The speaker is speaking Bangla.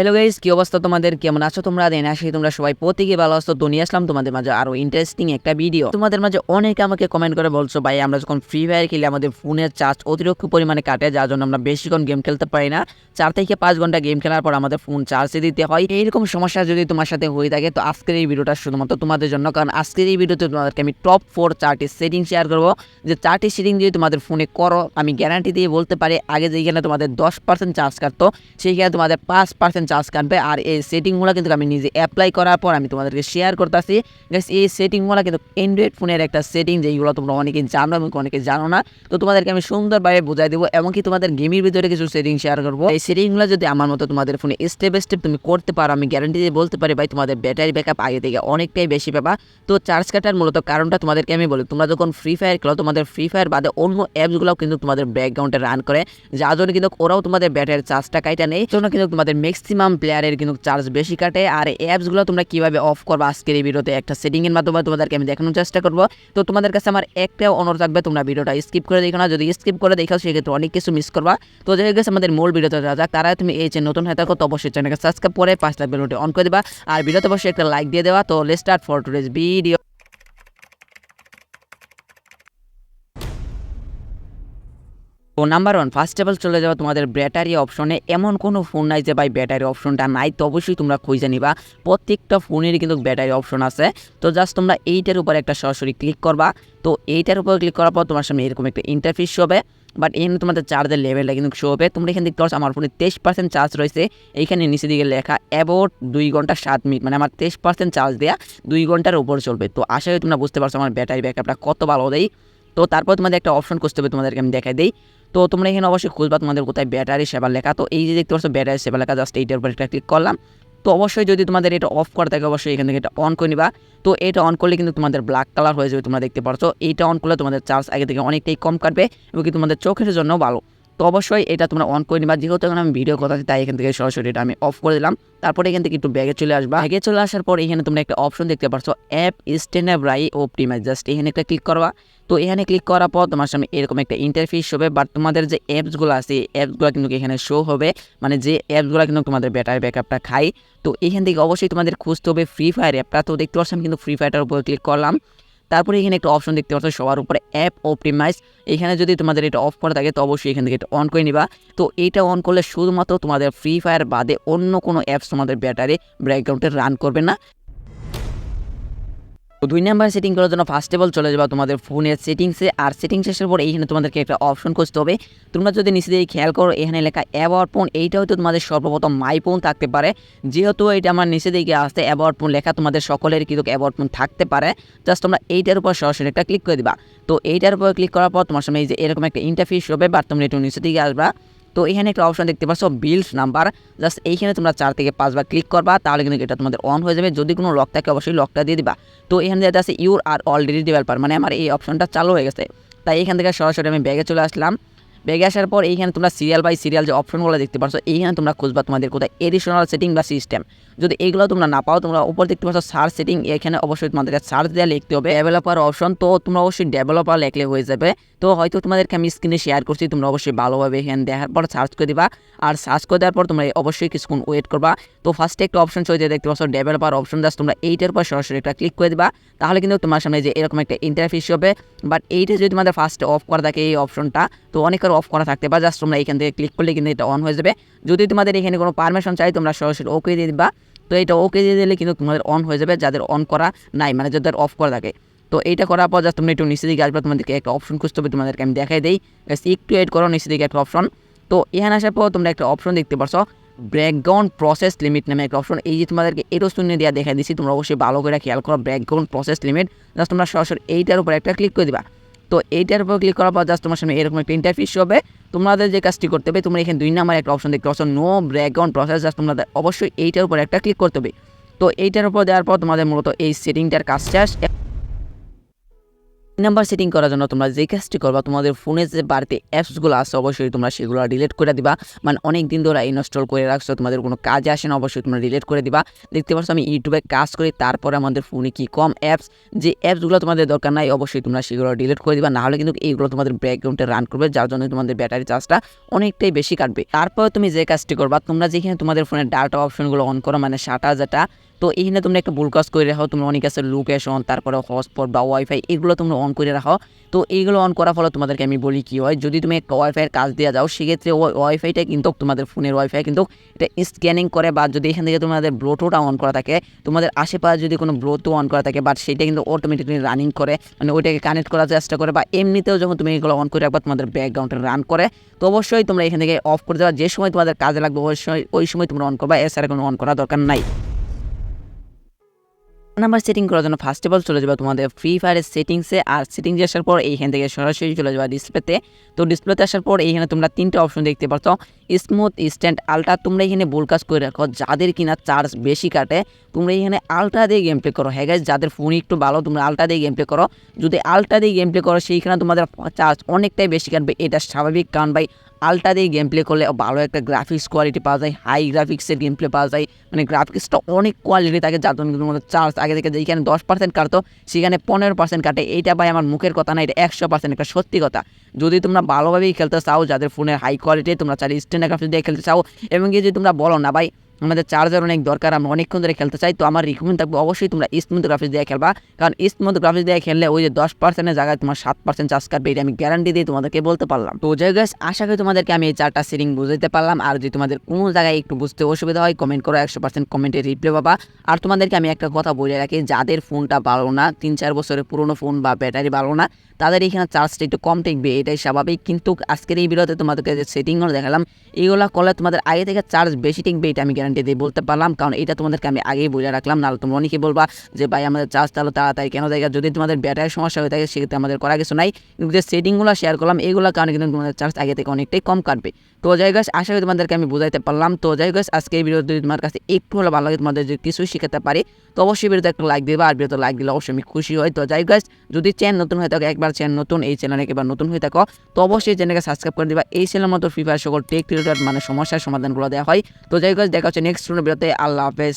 হ্যালো গাইস কি অবস্থা তোমাদের? কেমন আছো তোমরা? দেন আসি তোমরা সবাই প্রত্যেকে ভালো আছো। তো নিয়ে আসলাম তোমাদের মাঝে আরও ইন্টারেস্টিং একটা ভিডিও তোমাদের মাঝে অনেকে আমাকে কমেন্ট করে বলছো, ভাই, আমরা যখন ফ্রি ফায়ার খেলি, আমাদের ফোনের চার্জ অতিরিক্ত পরিমাণে কাটে, যার জন্য আমরা বেশিক্ষণ গেম খেলতে পারি না। চার থেকে পাঁচ ঘণ্টা গেম খেলার পর আমাদের ফোন চার্জে দিতে হয়। এইরকম সমস্যা যদি তোমার সাথে হয়ে থাকে, তো আজকের এই ভিডিওটা শুধুমাত্র তোমাদের জন্য। কারণ আজকের এই ভিডিওতে তোমাদেরকে আমি টপ ফোর চারটি সেটিং শেয়ার করব। যে চারটি সেটিং যদি তোমাদের ফোনে করো, আমি গ্যারান্টি দিয়ে বলতে পারি, আগে যেখানে তোমাদের দশ পার্সেন্ট চার্জ কাটতো, সেইখানে তোমাদের পাঁচ পার্সেন্ট চার্জ কাটবে। আর এই সেটিংগুলো কিন্তু আমি নিজে অ্যাপ্লাই করার পর আমি তোমাদেরকে শেয়ার করতেছি। গাইস এই সেটিংগুলো কিন্তু অ্যান্ড্রয়েড ফোনের একটা সেটিং যেইগুলো তোমরা অনেকে জানো এবং অনেকে জানো না। তো তোমাদেরকে আমি সুন্দরভাবে বোঝাই দেবো এমনকি তোমাদের গেমের ভিতরে কিছু সেটিং শেয়ার করব। এই সেটিংগুলো যদি আমার মতো তোমাদের ফোনে স্টেপ স্টেপ তুমি করতে পারো, আমি গ্যারান্টি দিয়ে বলতে পারি ভাই তোমাদের ব্যাটারি ব্যাকআপ আগে থেকে অনেকটাই বেশি পাবা। তো চার্জ কাটার মূলত কারণটা তোমাদেরকে আমি বলি, তোমরা যখন ফ্রি ফায়ার খেলো, তোমাদের ফ্রি ফায়ার বাদে অন্য অ্যাপসগুলোও কিন্তু তোমাদের ব্যাকগ্রাউন্ডে রান করে। যার জন্য কিন্তু ওরাও তোমাদের ব্যাটারির চার্জটা কাইটা নেই জন্য কিন্তু তোমাদের ম্যাক্সিমাম প্লেয়ারের কিন্তু চার্জ বেশি কাটে। আর অ্যাপসগুলো তোমরা কীভাবে অফ করবে আজকের এই ভিডিওতে একটা সেটিংয়ের মাধ্যমে তোমাদেরকে আমি দেখানোর চেষ্টা করব। তো তোমাদের কাছে আমার একটা অনুরোধ থাকবে, তোমরা ভিডিওটা স্কিপ করে দেখো না। যদি স্কিপ করে দেখো, সেক্ষেত্রে অনেক কিছু মিস করবা। তো যাই গেছে আমাদের মূল ভিডিওতে যাক। তারা তুমি এই যে নতুন হয়ে থাকো তো অবশ্যই চ্যানেলকে সাবস্ক্রাইব করে পাঁচটা বেলুটি অন করে দিবা। আর ভিডিওতে অবশ্যই একটা লাইক দিয়ে দেওয়া। তো let start for today's video তো number one first of all চলে যাওয়া তোমাদের ব্যাটারি অপশনে এমন কোনো ফোন নাই যে, ভাই ব্যাটারি অপশনটা নাই। তো অবশ্যই তোমরা খুঁজে নিবা। প্রত্যেকটা ফোনেরই কিন্তু ব্যাটারি অপশন আছে। তো জাস্ট তোমরা এইটার উপর একটা সরাসরি ক্লিক করবা। তো এইটার উপর ক্লিক করার পর তোমার সামনে এরকম একটা ইন্টারফেস হবে। বাট এখানে তোমাদের চার্জের লেভেলটা কিন্তু শো হবে। তোমরা এখানে দেখতে পাচ্ছ, আমার ফোনে তেইশ পার্সেন্ট চার্জ রয়েছে। এইখানে নিচে দিকে লেখা অ্যাবাউট দুই ঘণ্টা সাত মিনিট মানে আমার তেইশ পার্সেন্ট চার্জ দেওয়া দুই ঘণ্টার উপর চলবে। তো আশা করি তোমরা বুঝতে পারছ, আমার ব্যাটারি ব্যাকআপটা কত ভালো দেয়। তো তারপর তোমাদের একটা অপশন করতে হবে, তোমাদেরকে আমি দেখাই দিই। তো তোমরা এখানে অবশ্যই খুঁজবা তোমাদের কোথায় ব্যাটারি সেবা লেখা। তো এই যে দেখতে পাচ্ছ ব্যাটারি সেবা লেখা জাস্ট এইটার উপর একটা ক্লিক করলাম। তো অবশ্যই যদি তোমাদের এটা অফ করা থাকে, অবশ্যই এখান থেকে এটা অন করে নিবা। তো এটা অন করলে কিন্তু তোমাদের ব্ল্যাক কালার হয়ে যাবে, তোমরা দেখতে পাচ্ছ এইটা অন করলে তোমাদের চার্জ আগে থেকে অনেকটাই কম কাটবে এবং কি তোমাদের চোখের জন্য ভালো। তো অবশ্যই এটা তোমরা অন করে নিবা। যেহেতু এখন আমি ভিডিও কথা তাই এখান থেকে সরাসরি এটা আমি অফ করে দিলাম। তারপরে এখান থেকে একটু ব্যাগে চলে আসবা। ব্যাগে চলে আসার পর এখানে তোমরা একটা অপশন দেখতে পাচ্ছ অ্যাপ স্টেনেব্রাই অপটিমাইজ জাস্ট এখানে একটা ক্লিক করবা। তো এখানে ক্লিক করার পর তোমার সামনে এরকম একটা ইন্টারফেস হবে বাট তোমাদের যে অ্যাপসগুলো আছে, এই অ্যাপসগুলো কিন্তু এখানে শো হবে। মানে যে অ্যাপসগুলো কিন্তু তোমাদের ব্যাটারি ব্যাকআপটা খায়। তো এখান থেকে অবশ্যই তোমাদের খুঁজতে হবে ফ্রি ফায়ার অ্যাপটা তো দেখতে পাচ্ছ, আমি কিন্তু ফ্রি ফায়ারটার উপর ক্লিক করলাম। তারপরে এখানে একটা অপশন দেখতে পাচ্ছ, সবার উপরে অ্যাপ অপটিমাইজ এখানে যদি তোমাদের এটা অফ করা থাকে, তো অবশ্যই এখান থেকে এটা অন করে নিবা। তো এটা অন করলে শুধুমাত্র তোমাদের ফ্রি ফায়ার বাদে অন্য কোনো অ্যাপস তোমাদের ব্যাটারি ব্যাকগ্রাউন্ডে রান করবে না। তো দুই নাম্বার সেটিং করার জন্য ফার্স্ট অফ অল চলে যাবা তোমাদের ফোনের সেটিংসে আর সেটিং শেষের পর এইখানে তোমাদেরকে একটা অপশন খুঁজতে হবে। তোমরা যদি নিচে দিয়ে খেয়াল করো, এখানে লেখা অ্যাওয়ার্ড ফোন এইটা হয়তো তোমাদের সর্বপ্রথম মাই ফোন থাকতে পারে। যেহেতু এটা আমার নিচে দিকে আসতে অ্যাওয়ার্ড ফোন লেখা, তোমাদের সকলের কিন্তু অ্যাওয়ার্ড ফোন থাকতে পারে। জাস্ট তোমরা এইটার উপর সরাসরি একটা ক্লিক করে দিবা। তো এইটার উপর ক্লিক করার পর তোমার সামনে এই যে এরকম একটা ইন্টারফেস হবে বা তোমরা একটু নিচে দিকে আসবা। তো এখানে একটা অপশন দেখতে পাচ্ছ বিল্ড নাম্বার জাস্ট এইখানে তোমরা চার থেকে পাঁচবার ক্লিক করবা, তাহলে কিন্তু এটা তোমাদের অন হয়ে যাবে। যদি কোনো লক থাকে, অবশ্যই লকটা দিয়ে দিবা। তো এখানে যেটা আছে ইউর আর অলরেডি ডেভেলপার মানে আমার এই অপশনটা চালু হয়ে গেছে। তাই এখান থেকে সরাসরি আমি ব্যাগে চলে আসলাম। ব্যাগে আসার পর এইখানে তোমরা সিরিয়াল বাই সিরিয়াল যে অপশনগুলো দেখতে পাচ্ছ এইখানে তোমরা খুঁজবা তোমাদের কোথায় এডিশনাল সেটিং বা সিস্টেম যদি এইগুলো তোমরা না পাও, তোমরা উপর দেখতে পাচ্ছ সার্চ সেটিং এখানে অবশ্যই তোমাদের সার্চ দেওয়া লিখতে হবে। ডেভেলপার অপশন তো তোমরা অবশ্যই ডেভেলপার লেখলে হয়ে যাবে। তো হয়তো তোমাদেরকে আমি স্ক্রিনে শেয়ার করছি, তোমরা অবশ্যই ভালোভাবে এখানে দেখার পর সার্চ করে দিবা। আর সার্চ করে দেওয়ার পর তোমরা অবশ্যই কিছুক্ষণ ওয়েট করবা। তো ফার্স্টে একটা অপশন চলে দেখতে পাচ্ছ ডেভেলপার অপশন জাস্ট তোমরা এইটার পর সরাসরি একটা ক্লিক করে দিবা, তাহলে কিন্তু তোমার সামনে যে এরকম একটা ইন্টারফেস হবে। বাট এইটা যদি তোমাদের ফার্স্টে অফ করা থাকে এই অপশনটা তো অনেকের অফ করা থাকতে পারে জাস্ট তোমরা এখান থেকে ক্লিক করলে কিন্তু এটা অন হয়ে যাবে। যদি তোমাদের এখানে কোনো পারমিশন চাই, তোমরা সরাসরি ওকে দিয়ে দিবা। তো এটা ওকে দিয়ে দিলে কিন্তু তোমাদের অন হয়ে যাবে, যাদের অন করা নাই মানে যাদের অফ করা থাকে। তো এইটা করার পর জাস্ট তোমরা একটু নিচে দিকে আসবে, তোমাদেরকে একটা অপশন খুঁজতে হবে, তোমাদেরকে আমি দেখাই দিই। একটু এড করো নিচে দিকে একটা অপশন তো এখানে আসার পর তোমরা একটা অপশন দেখতে পারছ ব্যাকগ্রাউন্ড প্রসেস লিমিট নামে একটা অপশন এই যে তোমাদেরকে এরো শূন্য দেওয়া দেখা দিচ্ছি তোমরা অবশ্যই ভালো করে খেয়াল করো ব্যাকগ্রাউন্ড প্রসেস লিমিট জাস্ট তোমরা সরাসরি এইটার উপর একটা ক্লিক করে দিবা। তো এইটার উপর ক্লিক করার পর জাস্ট তোমার সামনে এরকম একটা ইন্টারফেস হবে। তোমাদের যে কাজটি করতে হবে, তোমরা এখানে দুই নাম্বার একটা অপশন দেখতে পাচ্ছ নো ব্যাকগ্রাউন্ড প্রসেস জাস্ট তোমাদের অবশ্যই এইটার উপর একটা ক্লিক করতে হবে। তো এইটার উপর দেওয়ার পর তোমাদের মূলত এই সেটিংটার কাজ শেষ নাম্বার সেটিং করার জন্য তোমরা যে কাজটি করবা, তোমাদের ফোনে যে বাড়তি অ্যাপসগুলো আছে, অবশ্যই তোমরা সেগুলো ডিলিট করে দিবা। মানে অনেক দিন ধরে ইনস্টল করে রাখছো, তোমাদের কোনো কাজে আসে না, অবশ্যই তোমরা ডিলিট করে দিবা। দেখতে পাচ্ছ আমি ইউটিউবে কাজ করি, তারপরে আমাদের ফোনে কি কম অ্যাপস যে অ্যাপসগুলো তোমাদের দরকার নাই, অবশ্যই তোমরা সেগুলো ডিলিট করে দিবা। নাহলে কিন্তু এইগুলো তোমাদের ব্যাকগ্রাউন্ডে রান করবে, যার জন্য তোমাদের ব্যাটারি চার্জটা অনেকটাই বেশি কাটবে। তারপরে তুমি যে কাজটি করবা, তোমরা যেখানে তোমাদের ফোনের ডাটা অপশনগুলো অন করো মানে সাটা যেটা তো এইখানে তোমরা একটা ভুল কাজ করে রাখো, তোমরা অনেক আছে লোকেশন তারপরে হটস্পট বা ওয়াইফাই এগুলো তোমরা অন করে রাখো। তো এইগুলো অন করার ফলে তোমাদেরকে আমি বলি কি হয়, যদি তুমি একটা ওয়াইফাইয়ের কাজ দেওয়া যাও, সেক্ষেত্রে ওয়াইফাইটা কিন্তু তোমাদের ফোনের ওয়াইফাই কিন্তু এটা স্ক্যানিং করে বা যদি এখান থেকে তোমাদের ব্লোটোটা অন করা থাকে, তোমাদের আশেপাশে যদি কোনো ব্লোটো অন করা থাকে বাট সেটা কিন্তু অটোমেটিকলি রানিং করে মানে ওইটাকে কানেক্ট করার চেষ্টা করে, বা এমনিতেও যখন তুমি এগুলো অন করে রাখবা, তোমাদের ব্যাকগ্রাউন্ডে রান করে। তো অবশ্যই তোমরা এখান থেকে অফ করে দেওয়া যে সময় তোমাদের কাজে লাগবে সময় ওই সময় তোমরা অন করবা, এছাড়া কোনো অন করার দরকার নাই। নাম্বার সেটিং করার জন্য ফার্স্ট অফ অল চলে যাবে তোমাদের ফ্রি ফায়ারের সেটিংসে আর সেটিংসে আসার পর এইখান থেকে সরাসরি চলে যাবে ডিসপ্লেতে তো। ডিসপ্লেতে আসার পর এইখানে তোমরা তিনটে অপশন দেখতে পাচ্ছ স্মুথ স্ট্যান্ড আলট্রা তোমরা এখানে বোল কাজ করে রাখো। যাদের কিনা চার্জ বেশি কাটে, তোমরা এখানে আলট্রা দিয়ে গেম প্লে করো। হ্যাঁ যাদের ফোন একটু ভালো, তোমরা আলট্রা দিয়ে গেম প্লে করো। যদি আলট্রা দিয়ে গেম প্লে করো, সেইখানে তোমাদের চার্জ অনেকটাই বেশি কাটবে। এটা স্বাভাবিক কারণ ভাই। আলট্রা দিয়ে গেম প্লে করলে ভালো একটা গ্রাফিক্স কোয়ালিটি পাওয়া যায় হাই গ্রাফিক্সের গেম প্লে পাওয়া যায়। মানে গ্রাফিক্সটা অনেক কোয়ালিটি থাকে যার জন্য তোমাদের চার্জ আগে থেকে যেখানে দশ পার্সেন্ট কাটতো, সেখানে পনেরো পার্সেন্ট কাটে। এইটা ভাই আমার মুখের কথা না, এটা একশো পার্সেন্ট একটা সত্যি কথা। যদি তোমরা ভালোভাবেই খেলতে চাও, যাদের ফোনের হাই কোয়ালিটি তোমরা চাইলে স্ট্যান্ড গ্রাফিক্স দিয়ে খেলতে চাও, এবং কি যদি তোমরা বলো না ভাই আমাদের চার্জার অনেক দরকার, আমরা অনেকক্ষণ ধরে খেলতে চাই, তো আমার রিকমেন্ড থাকবে অবশ্যই তোমরা স্মুথ গ্রাফিক্স দিয়ে খেলবা। কারণ স্মুথ গ্রাফিক্স দিয়ে খেললে ওই যে দশ পার্সেন্টের জায়গায় তোমার সাত পার্সেন্ট চার্জ কাটবে এটা আমি গ্যারান্টি দিয়ে তোমাদেরকে বলতে পারলাম। তো যাই গাছ আশা করি তোমাদেরকে আমি এই চারটা সেটিং বুঝাইতে পারলাম, আর যদি তোমাদের কোনো জায়গায় একটু বুঝতে অসুবিধা হয় কমেন্ট করো, একশো পার্সেন্ট কমেন্টে রিপ্লাই পাবা। আর তোমাদেরকে আমি একটা কথা বলে রাখি, যাদের ফোনটা ভালো না, তিন চার বছরের পুরনো ফোন বা ব্যাটারি ভালো না, তাদের এখানে চার্জটা একটু কম টিকবে, এটাই স্বাভাবিক। কিন্তু আজকের এই ভিডিওতে তোমাদেরকে যে সেটিংগুলো দেখালাম এইগুলো করলে তোমাদের আগে থেকে চার্জ বেশি টিকবে, এটা আমি গ্যারান্টি দিয়ে বলতে পারলাম। কারণ এটা তোমাদেরকে আমি আগেই বলে রাখলাম। নাহলে তোমরা অনেকে বলবা যে, ভাই, আমাদের চার্জ তাহলে তাড়াতাড়ি কেন জায়গা যদি তোমাদের ব্যাটারির সমস্যা হয়ে থাকে, সেক্ষেত্রে আমাদের করা কিছু নাই। কিন্তু যে সেটিংগুলো শেয়ার করলাম এইগুলোর কারণে কিন্তু তোমাদের চার্জ আগে থেকে অনেকটাই কম কাটবে। তো যাই গাছ আশা করি তোমাদেরকে আমি বুঝাইতে পারলাম। তো যাই গাছ আজকে এই ভিডিও যদি তোমার কাছে একটু হলে ভালো লাগে, তোমাদের যদি কিছু শিখাতে পারি, তো অবশ্যই ভিডিওতে একটা লাইক দেবা। আর ভিডিওতে লাইক দিলে অবশ্যই আমি খুশি হই। তো যাই গাছ যদি চ্যানেল নতুন হয়ে থাকো, একবার চ্যানেল নতুন, এই চ্যানেলে একবার নতুন হয়ে থাকো, তো অবশ্যই চ্যানেলকে সাবস্ক্রাইব করে দিবা। এই চ্যানেলের মতো ফ্রি ফায়ার সকল টেক মানে সমস্যার সমাধানগুলো দেওয়া হয়। তো যাই গাছ দেখা নেক্সট ভিডিওতে আল্লাহ হাফেজ।